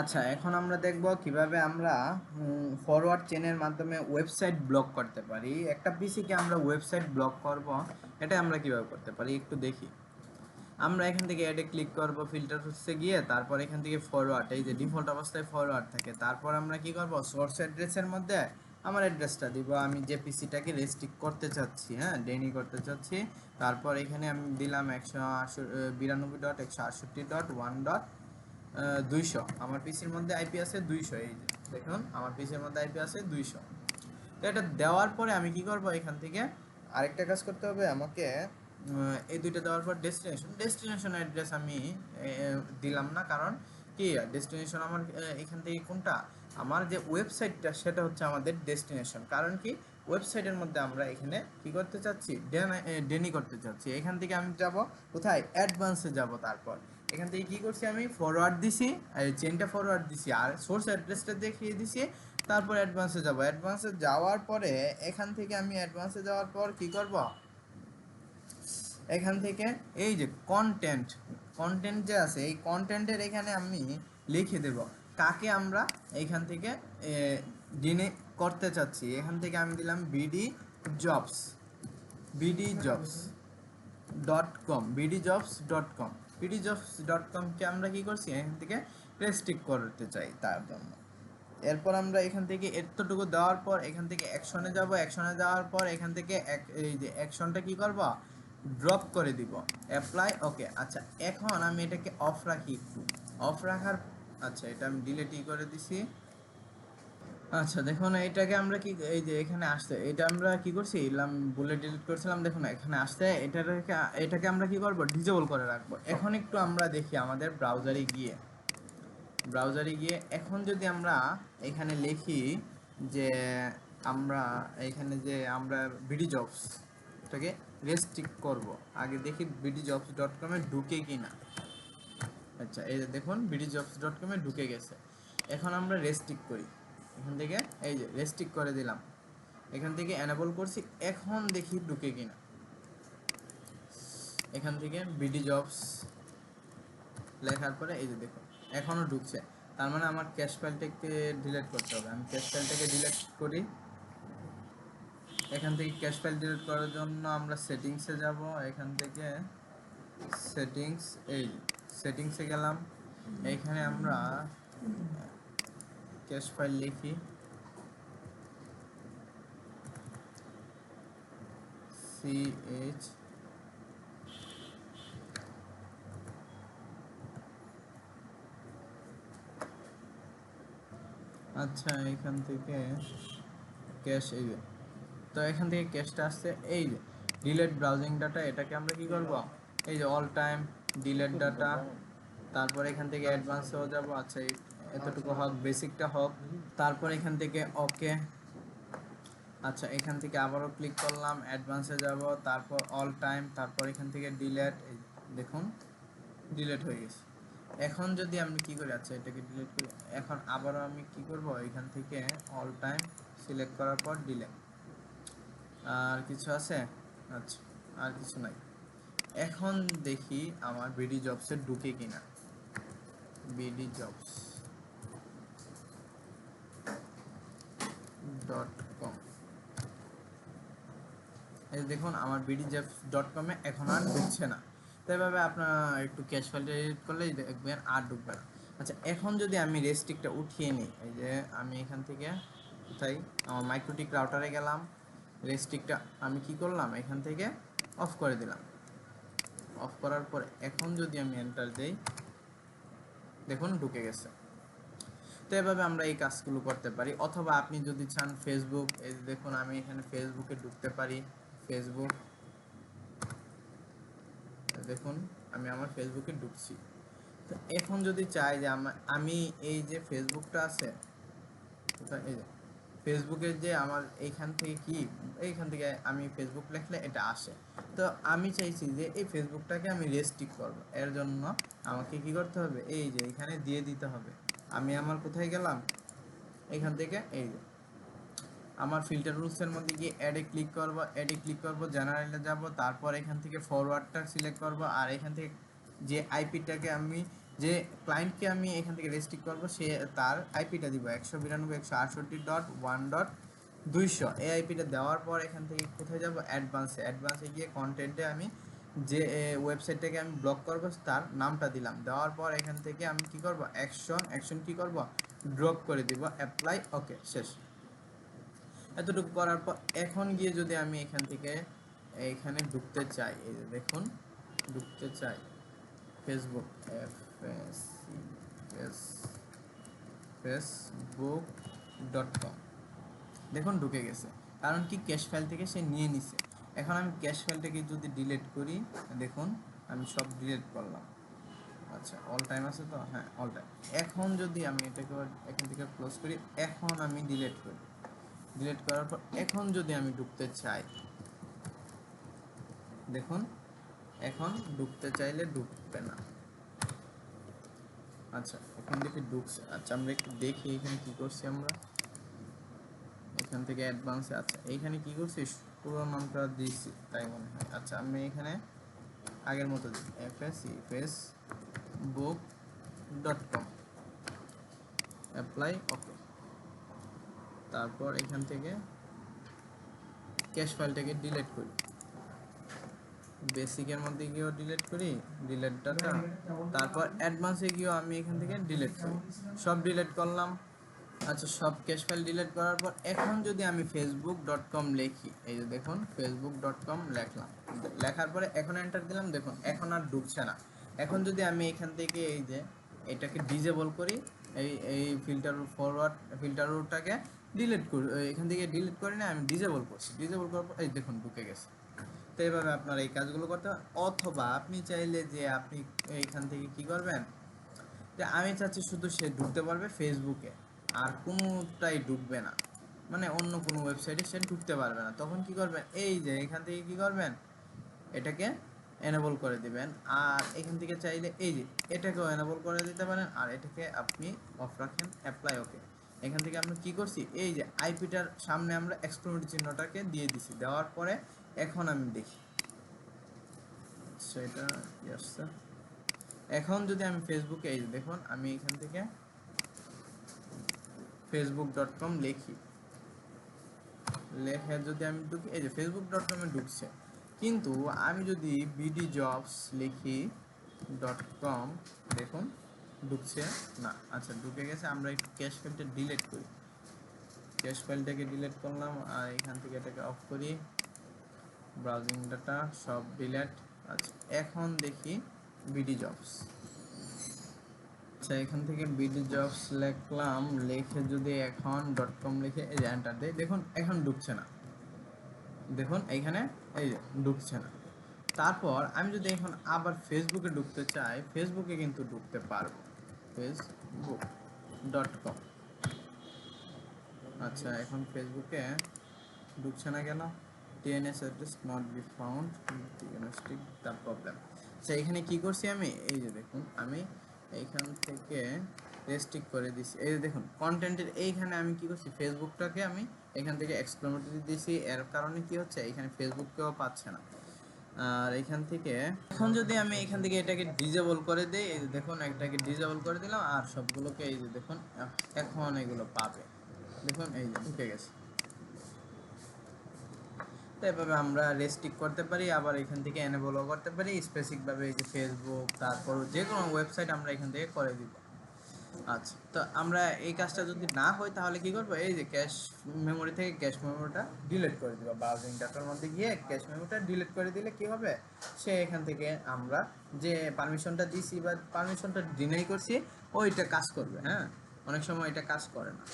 আচ্ছা এখন আমরা দেখব কীভাবে আমরা ফরওয়ার্ড চেনের মাধ্যমে ওয়েবসাইট ব্লক করতে পারি। একটা পিসিকে আমরা ওয়েবসাইট ব্লক করব, এটা আমরা কীভাবে করতে পারি একটু দেখি। আমরা এখান থেকে অ্যাডে ক্লিক করব ফিল্টার হচ্ছে গিয়ে, তারপর এখান থেকে ফরওয়ার্ড এই যে ডিফল্ট অবস্থায় ফরওয়ার্ড থাকে, তারপর আমরা কি করব সোর্স অ্যাড্রেসের মধ্যে আমার অ্যাড্রেসটা দিব। আমি যে পিসিটাকে রেস্ট্রিক্ট করতে চাচ্ছি হ্যাঁ ডেনি করতে চাচ্ছি, তারপর এখানে আমি দিলাম একশো বিরানব্বই ডট একশো আটষট্টি ডট ওয়ান ডট দুইশো। আমার পিসির মধ্যে আইপি আছে দুইশো, এই দেখুন, আমার পিসির মধ্যে আইপি আছে দুইশো। তো এটা দেওয়ার পরে আমি কি করব এখান থেকে? আরেকটা কাজ করতে হবে আমাকে এই দুইটা দেওয়ার পর ডেস্টিনেশন ডেস্টিনেশন অ্যাড্রেস আমি দিলাম না, কারণ কি ডেস্টিনেশন আমার এখান থেকে কোনটা? আমার যে ওয়েবসাইটটা সেটা হচ্ছে আমাদের ডেস্টিনেশন কারণ কি ওয়েবসাইটের মধ্যে আমরা এখানে কি করতে চাচ্ছি? ডেনি করতে চাচ্ছি। এখান থেকে আমি যাব কোথায়? অ্যাডভান্সে যাব তারপর। এখান থেকে কি করছি আমি? ফরওয়ার্ড দিছি আর চেনটা ফরওয়ার্ড দিছি, আর সোর্স অ্যাড্রেসটা দেখিয়ে দিছি, তারপর অ্যাডভান্সে যাব। অ্যাডভান্সে যাওয়ার পরে এখান থেকে আমি অ্যাডভান্সে যাওয়ার পর কি করব? এখান থেকে এই যে কন্টেন্ট কন্টেন্ট যে আছে, এই কন্টেন্টের এখানে আমি লিখে দেব কাকে আমরা এখান থেকে ডিনে করতে চাচ্ছি। এখান থেকে আমি দিলাম BD jobs BD jobs dot com BD jobs dot com BD jobs dot কমকে আমরা কী করছি? এখান থেকে রেস্ট্রিক করতে চাই তার জন্য। এরপর আমরা এখান থেকে এতটুকু দেওয়ার পর এখান থেকে অ্যাকশনে যাব। অ্যাকশনে যাওয়ার পর এখান থেকে এই যে অ্যাকশনটা কী করব? ড্রপ করে দিব। অ্যাপ্লাই ওকে আচ্ছা এখন আমি এটাকে অফ রাখি একটু। অফ রাখার আচ্ছা এটা আমি ডিলেটই করে দিছি। আচ্ছা দেখুন এটাকে আমরা কি, এই যে এখানে আসতে, এটা আমরা কি করছি? বুলেট ডিলিট করছিলাম দেখুন এখানে আসতে এটাকে এটাকে আমরা কি করব? ডিজেবল করে রাখব। এখন একটু আমরা দেখি আমাদের ব্রাউজারে গিয়ে। ব্রাউজারে গিয়ে, এখন যদি আমরা এখানে লিখি যে আমরা এখানে যে আমরা বিডি জবস এটাকে রেস্ট্রিক্ট করব। আগে দেখি বিডি জবস ডট কমে ঢুকে কি না আচ্ছা এই দেখুন বিডি জবস ডট কমে ঢুকে গেছে। এখন আমরা রেস্ট্রিক্ট করি। এখান থেকে, এই যে রেস্ট্রিক্ট করে দিলাম। এখান থেকে অ্যানাবল করছি, এখন দেখি ঢুকে কিনা। এখান থেকে বিডি জবস লেখার পরে, এই যে দেখুন, এখনও ঢুকছে। তার মানে আমার ক্যাশ ফাইলটাকে ডিলেট করতে হবে। আমি ক্যাশ ফাইলটাকে ডিলিট করি। এখান থেকে ক্যাশ ফাইল ডিলিট করার জন্য আমরা সেটিংসে যাব। এখান থেকে সেটিংস এই সেটিংসে গেলাম। এখানে আমরা ক্যাশ ফাইল লিখি। এইচ আচ্ছা এখান থেকে ক্যাশ এই যে। তো এখান থেকে ক্যাশটা আসছে, এই যে ডিলেট ব্রাউজিং ডাটা, এটাকে আমরা কি করব? এই যে অল টাইম ডিলেট ডাটা তারপর এখান থেকে অ্যাডভান্সেও যাব। আচ্ছা এতটুকু হোক, বেসিকটা হোক। তারপর এখান থেকে ওকে আচ্ছা এখান থেকে আবারও ক্লিক করলাম অ্যাডভান্সে যাব, তারপর অল টাইম তারপর এখান থেকে ডিলেট দেখুন ডিলেট হয়ে গেছে। এখন যদি আমি কি করি আচ্ছা এটাকে ডিলেট করি, এখন আবারও আমি কি করব, এখান থেকে অল টাইম সিলেক্ট করার পর ডিলেট আর কিছু আছে? আচ্ছা আর কিছু নাই। এখন দেখি আমার বিডি জবসে ঢুকে কিনা। বিডি জবস ডট কম এই দেখুন, আমার বিডি জবস ডট কমে এখন আর ঢুকছে না। তো এভাবে আপনারা একটু ক্যাশ ফাইলটা এডিট করলে দেখবেন আর ঢুকবে না। আচ্ছা এখন যদি আমি রেস্ট্রিকটা উঠিয়ে নিই, এই যে আমি এখান থেকে কোথায়? আমার মাইক্রোটিক রাউটারে গেলাম। রেস্ট্রিকটা আমি কি করলাম? এখান থেকে অফ করে দিলাম। অফ করার পর এখন যদি আমি এন্টার দেই, দেখুন ঢুকে গেছে। তো এভাবে আমরা এই কাজগুলো করতে পারি। অথবা আপনি যদি চান ফেসবুক এই দেখুন আমি এখানে ফেসবুকে ঢুকতে পারি। ফেসবুক দেখুন আমি আমার ফেসবুকে ঢুকছি। তো এখন যদি চাই যে আমা- এই যে ফেসবুকটা আছে? এই যে ফেসবুকের যে আমার এইখান থেকে কি, এইখান থেকে আমি ফেসবুক লিখলে এটা আসে। তো আমি চাইছি যে এই ফেসবুকটাকে আমি রেস্ট্রিক্ট করব। এর জন্য আমাকে কি করতে হবে? এই যে এখানে দিয়ে দিতে হবে। আমি আমার কোথায় গেলাম? এখান থেকে, এই আমার ফিল্টার রুলসের মধ্যে গিয়ে অ্যাডে ক্লিক করব অ্যাডে ক্লিক করব জেনারেলে যাব, তারপর এখান থেকে ফরওয়ার্ডটা সিলেক্ট করব, আর এখান থেকে যে আইপিটাকে আমি, যে ক্লায়েন্টকে আমি এখান থেকে রেস্ট্রিক্ট করব, সে তার আইপিটা দিব। একশো বিরানব্বই, একশো আটষট্টি ডট ওয়ান ডট দুইশো। এই আইপিটা দেওয়ার পর এখান থেকে কোথায় যাব? অ্যাডভান্সে অ্যাডভান্সে গিয়ে কন্টেন্টে আমি যে ওয়েবসাইটটাকে আমি ব্লক করব, তার নামটা দিলাম। দেওয়ার পর এখান থেকে আমি কি করব? অ্যাকশন অ্যাকশন কি করব? ড্রপ করে দিব অ্যাপ্লাই ওকে শেষ। এতটুকু করার পর এখন গিয়ে যদি আমি এখান থেকে এইখানে ঢুকতে চাই, এই যে দেখুন, ঢুকতে চাই। ফেসবুক ফেসবুক ডট কম দেখুন, ঢুকে গেছে। কারণ কি? ক্যাশ ফাইল থেকে সে নিয়ে নিছে। এখন আমি ক্যাশ ফাইলটাকে যদি ডিলিট করি, দেখুন, আমি সব ডিলিট করলাম। আচ্ছা অল টাইম আছে তো? হ্যাঁ অল টাইম এখন যদি আমি এটাকে এখান থেকে ক্লোজ করি, এখন আমি ডিলিট করি। ডিলিট করার পর এখন যদি আমি ঢুকতে চাই, দেখুন, এখন ঢুকতে চাইলে ঢুকবে না। আচ্ছা এখন দেখি ঢুকছে। আচ্ছা আমরা একটু দেখি এখানে কি করছি আমরা। এখান থেকে অ্যাডভান্সে আচ্ছা এইখানে কি করছিস? পুরো নামটা দিয়েছি, তাই মনে হয়। আচ্ছা আমি এখানে আগের মতো দিই। F S Facebook dot com apply okay তারপর এখান থেকে ক্যাশ ফাইলটাকে ডিলিট করি। বেসিকের মধ্যে গিয়েও ডিলিট করি ডিলিট ডাটা তারপর অ্যাডভান্সে গিয়েও আমি এখান থেকে ডিলিট করি। সব ডিলিট করলাম। আচ্ছা সব ক্যাশ ফাইল ডিলিট করার পর এখন যদি আমি ফেসবুক ডট কম লিখি, এই যে দেখুন ফেসবুক ডট কম লেখলাম। লেখার পরে এখন এন্টার দিলাম, দেখুন, এখন আর ঢুকছে না। এখন যদি আমি এখান থেকে এই যে এটাকে ডিজেবল করি, এই এই ফিল্টার ফরওয়ার্ড ফিল্টার রুটটাকে ডিলিট করি এখান থেকে ডিলিট করি না আমি ডিজেবল করছি। ডিজেবল করার পর, এই দেখুন, ঢুকে গেছে। তো এইভাবে আপনারা এই কাজগুলো করতে পারেন। অথবা আপনি চাইলে যে আপনি এইখান থেকে কি করবেন, যে আমি চাচ্ছি শুধু সে ঢুকতে পারবে ফেসবুকে আর কোনোটাই ঢুকবে না। মানে অন্য কোনো ওয়েবসাইটে সে ঢুকতে পারবে না। তখন কি করবেন? এই যে এখান থেকে কি করবেন? এটাকে এনেবল করে দিবেন। আর এখান থেকে চাইলে এই যে এটাকেও এনেবল করে দিতে পারেন। আর এটাকে আপনি অফ রাখেন অ্যাপ্লাই ওকে এখান থেকে আমরা কি করছি? এই যে আইপিটার সামনে আমরা এক্সক্লোমেট চিহ্নটাকে দিয়ে দিছি। দেওয়ার পরে এখন আমি দেখি। সেটা এখন যদি আমি ফেসবুকে এই দেখুন, আমি এখান থেকে ফেসবুক ডট কম লিখি। লেখে যদি আমি ঢুকি, এই যে ফেসবুক ডট কমে ঢুকছে। কিন্তু আমি যদি বিডি জবস লিখি. ডট কম দেখুন, ঢুকছে না। আচ্ছা ঢুকে গেছে, আমরা একটু ক্যাশ ফাইলটা ডিলিট করি। ক্যাশ ফাইলটাকে ডিলিট করলাম, আর এখান থেকে এটাকে অফ করি। ব্রাউজিং ডাটা সব ডিলেট আচ্ছা এখন দেখি বিডি জবস আচ্ছা এখান থেকে বিডি জবস লিখলাম, লিখে যদি এখন ডট কম লিখে এই যে এন্টার দেই, দেখুন এখন ঢুকছে না। দেখুন এইখানে এই যে ঢুকছে না। তারপর আমি যদি এখন আবার ফেসবুকে ঢুকতে চাই ফেসবুকে কিন্তু ঢুকতে পারব। ফেসবুক ডট কম আচ্ছা এখন ফেসবুকে ঢুকছে না কেন? DNS address not be found diagnostic the problem আচ্ছা এখানে কি করছি আমি? এই যে দেখুন, আমি এইখান থেকে রেস্ট্রিক্ট করে দিছি। এই দেখুন কন্টেন্টের এইখানে আমি কি করছি? ফেসবুকটাকে আমি এখান থেকে এক্সক্লোমেটরি দিছি। এর কারণে কি হচ্ছে? এখানে ফেসবুককেও পাচ্ছে না। আর এখান থেকে এখন যদি আমি এখান থেকে এটাকে ডিজেবল করে দেই, এই যে দেখুন, একটাকে ডিজেবল করে দিলাম, আর সবগুলোকে এই যে দেখুন, এখন এগুলো পাবে। দেখুন, এই যে ঢুকে গেছে। তো এভাবে আমরা রেস্ট্রিক্ট করতে পারি, আবার এখান থেকে এনেবলও করতে পারি স্পেসিফিকভাবে এই যে ফেসবুক তারপর যে কোনো ওয়েবসাইট আমরা এখান থেকে করে দিব। আচ্ছা তো আমরা এই কাজটা যদি না হয়, তাহলে কি করব? এই যে ক্যাশ মেমোরি থেকে ক্যাশ মেমোরিটা ডিলিট করে দিব। ব্রাউজিং ডাটার মধ্যে গিয়ে ক্যাশ মেমোরিটা ডিলিট করে দিলে কি হবে? সে এখান থেকে আমরা যে পারমিশনটা দিছি বা পারমিশনটা ডিনাই করছি, ওইটা কাজ করবে হ্যাঁ? অনেক সময় এটা কাজ করে না।